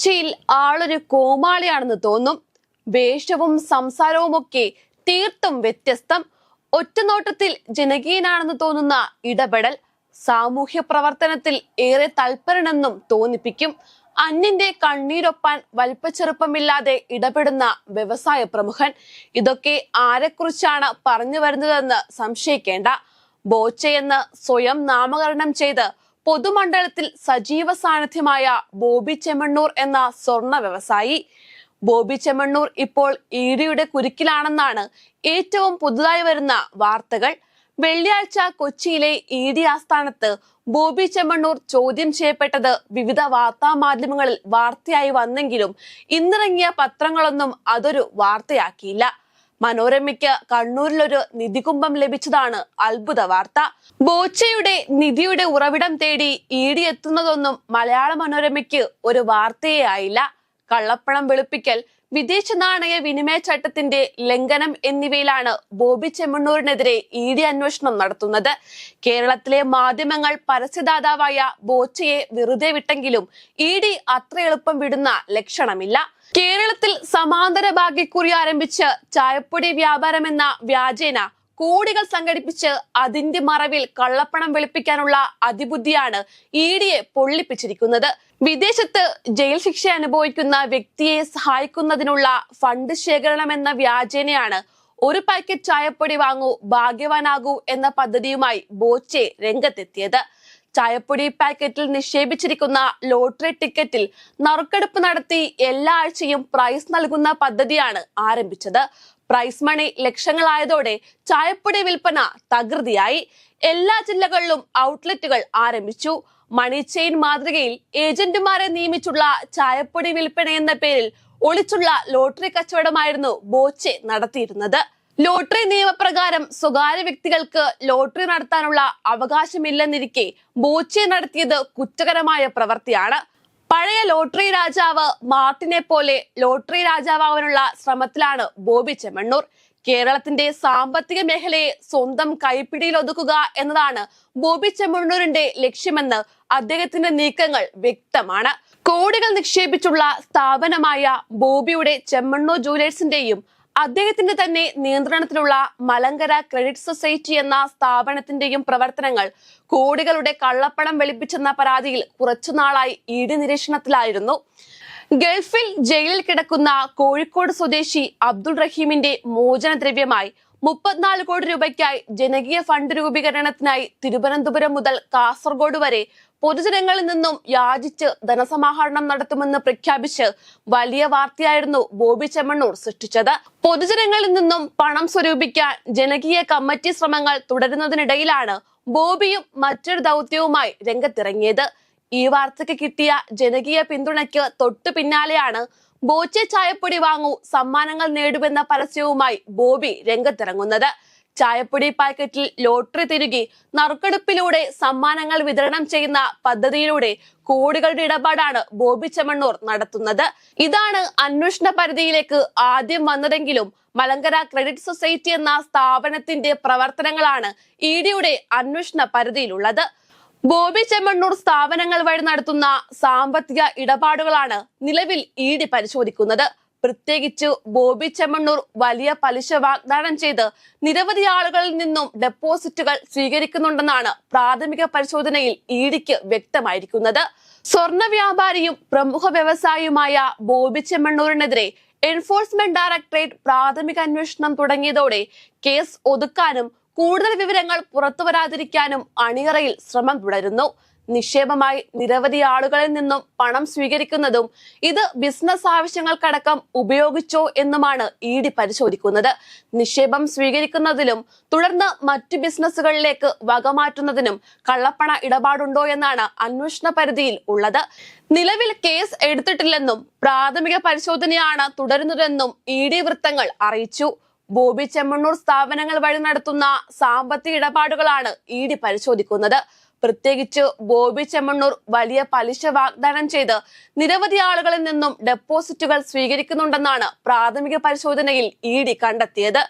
കാഴ്ചയിൽ ആളൊരു കോമാളിയാണെന്ന് തോന്നും. വേഷവും സംസാരവും ഒക്കെ തീർത്തും വ്യത്യസ്തം. ഒറ്റനോട്ടത്തിൽ ജനകീയനാണെന്ന് തോന്നുന്ന ഇടപെടൽ സാമൂഹ്യ പ്രവർത്തനത്തിൽ ഏറെ തൽപരനെന്നും തോന്നിപ്പിക്കും. അന്യന്റെ കണ്ണീരൊപ്പാൻ വലിപ്പച്ചെറുപ്പമില്ലാതെ ഇടപെടുന്ന വ്യവസായ പ്രമുഖൻ. ഇതൊക്കെ ആരെക്കുറിച്ചാണ് പറഞ്ഞു വരുന്നതെന്ന് സംശയിക്കേണ്ട. ബോച്ചയെന്ന് സ്വയം നാമകരണം ചെയ്ത് പൊതുമണ്ഡലത്തിൽ സജീവ സാന്നിധ്യമായ ബോബി ചെമ്മണ്ണൂർ എന്ന സ്വർണ വ്യവസായി. ബോബി ചെമ്മണ്ണൂർ ഇപ്പോൾ ഇ ഡിയുടെ കുരുക്കിലാണെന്നാണ് ഏറ്റവും പുതുതായി വരുന്ന വാർത്തകൾ. വെള്ളിയാഴ്ച കൊച്ചിയിലെ ഇ ഡി ആസ്ഥാനത്ത് ബോബി ചെമ്മണ്ണൂർ ചോദ്യം ചെയ്യപ്പെട്ടത് വിവിധ വാർത്താ മാധ്യമങ്ങളിൽ വാർത്തയായി വന്നെങ്കിലും ഇന്നിറങ്ങിയ പത്രങ്ങളൊന്നും അതൊരു വാർത്തയാക്കിയില്ല. മനോരമയ്ക്ക് കണ്ണൂരിലൊരു നിധികുംഭം ലഭിച്ചതാണ് അത്ഭുത വാർത്ത. ബോച്ചയുടെ നിധിയുടെ ഉറവിടം തേടി ഡി എത്തുന്നതൊന്നും മലയാള മനോരമയ്ക്ക് ഒരു വാർത്തയേ ആയില്ല. കള്ളപ്പണം വെളുപ്പിക്കൽ വിദേശ നാണയ വിനിമയ ചട്ടത്തിന്റെ ലംഘനം എന്നിവയിലാണ് ബോബി ചെമ്മണ്ണൂരിനെതിരെ ഇ ഡി അന്വേഷണം നടത്തുന്നത്. കേരളത്തിലെ മാധ്യമങ്ങൾ പരസ്യദാതാവായ ബോച്ചയെ വെറുതെ വിട്ടെങ്കിലും ഇ ഡി അത്ര എളുപ്പം വിടുന്ന ലക്ഷണമില്ല. കേരളത്തിൽ സമാന്തര ഭാഗ്യക്കുറി ആരംഭിച്ച് ചായപ്പൊടി വ്യാപാരം എന്ന വ്യാജേന കോടികൾ സംഘടിപ്പിച്ച് അതിന്റെ മറവിൽ കള്ളപ്പണം വെളുപ്പിക്കാനുള്ള അതിബുദ്ധിയാണ് ഇ ഡിയെ പൊള്ളിപ്പിച്ചിരിക്കുന്നത്. വിദേശത്ത് ജയിൽ ശിക്ഷ അനുഭവിക്കുന്ന വ്യക്തിയെ സഹായിക്കുന്നതിനുള്ള ഫണ്ട് ശേഖരണം എന്ന വ്യാജേനയാണ് ഒരു പാക്കറ്റ് ചായപ്പൊടി വാങ്ങൂ ഭാഗ്യവാനാകൂ എന്ന പദ്ധതിയുമായി ബോച്ചെ രംഗത്തെത്തിയത്. ചായപ്പൊടി പാക്കറ്റിൽ നിക്ഷേപിച്ചിരിക്കുന്ന ലോട്ടറി ടിക്കറ്റിൽ നറുക്കെടുപ്പ് നടത്തി എല്ലാ ആഴ്ചയും പ്രൈസ് നൽകുന്ന പദ്ധതിയാണ് ആരംഭിച്ചത്. പ്രൈസ് മണി ലക്ഷങ്ങളായതോടെ ചായപ്പൊടി വിൽപ്പന തകൃതിയായി. എല്ലാ ജില്ലകളിലും ഔട്ട്ലെറ്റുകൾ ആരംഭിച്ചു. മണി ചെയിൻ മാതൃകയിൽ ഏജന്റുമാരെ നിയമിച്ചുള്ള ചായപ്പൊടി വിൽപ്പന എന്ന പേരിൽ ഒളിച്ചുള്ള ലോട്ടറി കച്ചവടമായിരുന്നു ബോച്ചെ നടത്തിയിരുന്നത്. ലോട്ടറി നിയമപ്രകാരം സ്വകാര്യ വ്യക്തികൾക്ക് ലോട്ടറി നടത്താനുള്ള അവകാശമില്ലെന്നിരിക്കെ ബോച്ചെ നടത്തിയത് കുറ്റകരമായ പ്രവൃത്തിയാണ്. പഴയ ലോട്ടറി രാജാവ് മാർട്ടിനെ പോലെ ലോട്ടറി രാജാവാകാനുള്ള ശ്രമത്തിലാണ് ബോബി ചെമ്മണ്ണൂർ. കേരളത്തിന്റെ സാമ്പത്തിക മേഖലയെ സ്വന്തം കൈപ്പിടിയിൽ ഒതുക്കുക എന്നതാണ് ബോബി ചെമ്മണ്ണൂരിന്റെ ലക്ഷ്യമെന്ന് അദ്ദേഹത്തിന്റെ നീക്കങ്ങൾ വ്യക്തമാണ്. കോടികൾ നിക്ഷേപിച്ചുള്ള സ്ഥാപനമായ ബോബിയുടെ ചെമ്മണ്ണൂർ ജൂലേഴ്സിന്റെയും അദ്ദേഹത്തിന്റെ തന്നെ നിയന്ത്രണത്തിലുള്ള മലങ്കര ക്രെഡിറ്റ് സൊസൈറ്റി എന്ന സ്ഥാപനത്തിന്റെയും പ്രവർത്തനങ്ങൾ കോടികളുടെ കള്ളപ്പണം വെളുപ്പിച്ചെന്ന പരാതിയിൽ കുറച്ചുനാളായി ഇടി നിരീക്ഷണത്തിലായിരുന്നു. ഗൾഫിൽ ജയിലിൽ കിടക്കുന്ന കോഴിക്കോട് സ്വദേശി അബ്ദുൾ റഹീമിന്റെ മോചനദ്രവ്യമായി മുപ്പത്തിനാല് കോടി രൂപയ്ക്കായി ജനകീയ ഫണ്ട് രൂപീകരണത്തിനായി തിരുവനന്തപുരം മുതൽ കാസർഗോഡ് വരെ പൊതുജനങ്ങളിൽ നിന്നും യാചിച്ച് ധനസമാഹരണം നടത്തുമെന്ന് പ്രഖ്യാപിച്ച് വലിയ വാർത്തയായിരുന്നു ബോബി ചെമ്മണ്ണൂർ സൃഷ്ടിച്ചത്. പൊതുജനങ്ങളിൽ നിന്നും പണം സ്വരൂപിക്കാൻ ജനകീയ കമ്മിറ്റി ശ്രമങ്ങൾ തുടരുന്നതിനിടയിലാണ് ബോബിയും മറ്റൊരു ദൗത്യവുമായി രംഗത്തിറങ്ങിയത്. ഈ വാർത്തയ്ക്ക് കിട്ടിയ ജനകീയ പിന്തുണയ്ക്ക് തൊട്ടു പിന്നാലെയാണ് ബോച്ചെ ചായപ്പൊടി വാങ്ങൂ. സമ്മാനങ്ങൾ നേടുമെന്ന പരസ്യവുമായി ബോബി രംഗത്തിറങ്ങുന്നത്. ചായപ്പൊടി പാക്കറ്റിൽ ലോട്ടറി തിരുകി നറുക്കെടുപ്പിലൂടെ സമ്മാനങ്ങൾ വിതരണം ചെയ്യുന്ന പദ്ധതിയിലൂടെ കോടികളുടെ ഇടപാടാണ് ബോബി ചെമ്മണ്ണൂർ നടത്തുന്നത്. ഇതാണ് അന്വേഷണ പരിധിയിലേക്ക് ആദ്യം വന്നതെങ്കിലും മലങ്കര ക്രെഡിറ്റ് സൊസൈറ്റി എന്ന സ്ഥാപനത്തിന്റെ പ്രവർത്തനങ്ങളാണ് ഇ ഡിയുടെ അന്വേഷണ പരിധിയിലുള്ളത്. ബോബി ചെമ്മണ്ണൂർ സ്ഥാപനങ്ങൾ വഴി നടത്തുന്ന സാമ്പത്തിക ഇടപാടുകളാണ് നിലവിൽ ഇ ഡി പരിശോധിക്കുന്നത്. പ്രത്യേകിച്ച് ബോബി ചെമ്മണ്ണൂർ വലിയ പലിശ വാഗ്ദാനം ചെയ്ത് നിരവധി ആളുകളിൽ നിന്നും ഡെപ്പോസിറ്റുകൾ സ്വീകരിക്കുന്നുണ്ടെന്നാണ് പ്രാഥമിക പരിശോധനയിൽ ഇ ഡിക്ക് വ്യക്തമായിരിക്കുന്നത്. സ്വർണ വ്യാപാരിയും പ്രമുഖ വ്യവസായിയുമായ ബോബി ചെമ്മണ്ണൂരിനെതിരെ എൻഫോഴ്സ്മെന്റ് ഡയറക്ടറേറ്റ് പ്രാഥമിക അന്വേഷണം തുടങ്ങിയതോടെ കേസ് ഒതുക്കാനും കൂടുതൽ വിവരങ്ങൾ പുറത്തു വരാതിരിക്കാനും അണിയറയിൽ ശ്രമം തുടരുന്നു. നിക്ഷേപമായി നിരവധി ആളുകളിൽ നിന്നും പണം സ്വീകരിക്കുന്നതും ഇത് ബിസിനസ് ആവശ്യങ്ങൾക്കടക്കം ഉപയോഗിച്ചോ എന്നുമാണ് ഇ ഡി പരിശോധിക്കുന്നത്. നിക്ഷേപം സ്വീകരിക്കുന്നതിലും തുടർന്ന് മറ്റു ബിസിനസ്സുകളിലേക്ക് വകമാറ്റുന്നതിനും കള്ളപ്പണ ഇടപാടുണ്ടോ എന്നാണ് അന്വേഷണ പരിധിയിൽ ഉള്ളത്. നിലവിൽ കേസ് എടുത്തിട്ടില്ലെന്നും പ്രാഥമിക പരിശോധനയാണ് തുടരുന്നതെന്നും ഇ ഡി വൃത്തങ്ങൾ അറിയിച്ചു. ബോബി ചെമ്മണ്ണൂർ സ്ഥാപനങ്ങൾ വഴി നടത്തുന്ന സാമ്പത്തിക ഇടപാടുകളാണ് ഇ ഡി പരിശോധിക്കുന്നത്. പ്രത്യേകിച്ച് ബോബി ചെമ്മണ്ണൂർ വലിയ പലിശ വാഗ്ദാനം ചെയ്ത് നിരവധി ആളുകളിൽ നിന്നും ഡെപ്പോസിറ്റുകൾ സ്വീകരിക്കുന്നുണ്ടെന്നാണ് പ്രാഥമിക പരിശോധനയിൽ ഇ ഡി കണ്ടെത്തിയത്.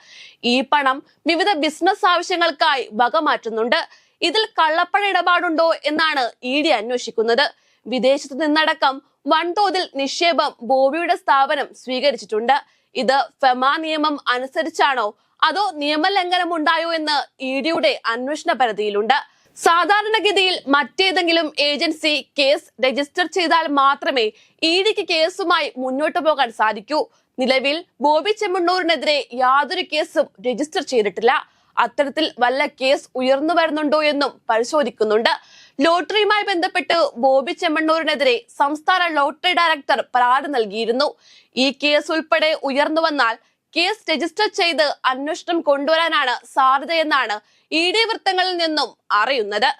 ഈ പണം വിവിധ ബിസിനസ് ആവശ്യങ്ങൾക്കായി വകമാറ്റുന്നുണ്ട് ഇതിൽ കള്ളപ്പണ ഇടപാടുണ്ടോ എന്നാണ് ഇ ഡി അന്വേഷിക്കുന്നത്. വിദേശത്തു നിന്നടക്കം വൻതോതിൽ നിക്ഷേപം ബോബിയുടെ സ്ഥാപനം സ്വീകരിച്ചിട്ടുണ്ട്. ഇത് ഫെമാ നിയമം അനുസരിച്ചാണോ? അതോ നിയമലംഘനം ഉണ്ടായോ എന്ന് ഇ ഡിയുടെ അന്വേഷണ പരിധിയിലുണ്ട്. സാധാരണഗതിയിൽ മറ്റേതെങ്കിലും ഏജൻസി കേസ് രജിസ്റ്റർ ചെയ്താൽ മാത്രമേ ഇ ഡിക്ക് കേസുമായി മുന്നോട്ടു പോകാൻ സാധിക്കൂ. നിലവിൽ ബോബി ചെമ്മണ്ണൂരിനെതിരെ യാതൊരു കേസും രജിസ്റ്റർ ചെയ്തിട്ടില്ല. അത്തരത്തിൽ വല്ല കേസ് ഉയർന്നു വരുന്നുണ്ടോ എന്നും പരിശോധിക്കുന്നുണ്ട്. ലോട്ടറിയുമായി ബന്ധപ്പെട്ട് ബോബി ചെമ്മണ്ണൂരിനെതിരെ സംസ്ഥാന ലോട്ടറി ഡയറക്ടർ പരാതി നൽകിയിരുന്നു. ഈ കേസ് ഉൾപ്പെടെ ഉയർന്നു വന്നാൽ കേസ് രജിസ്റ്റർ ചെയ്ത് അന്വേഷണം കൊണ്ടുവരാനാണ് സാധ്യതയെന്നാണ് ഇ ഡി വൃത്തങ്ങളിൽ നിന്നും അറിയുന്നത്.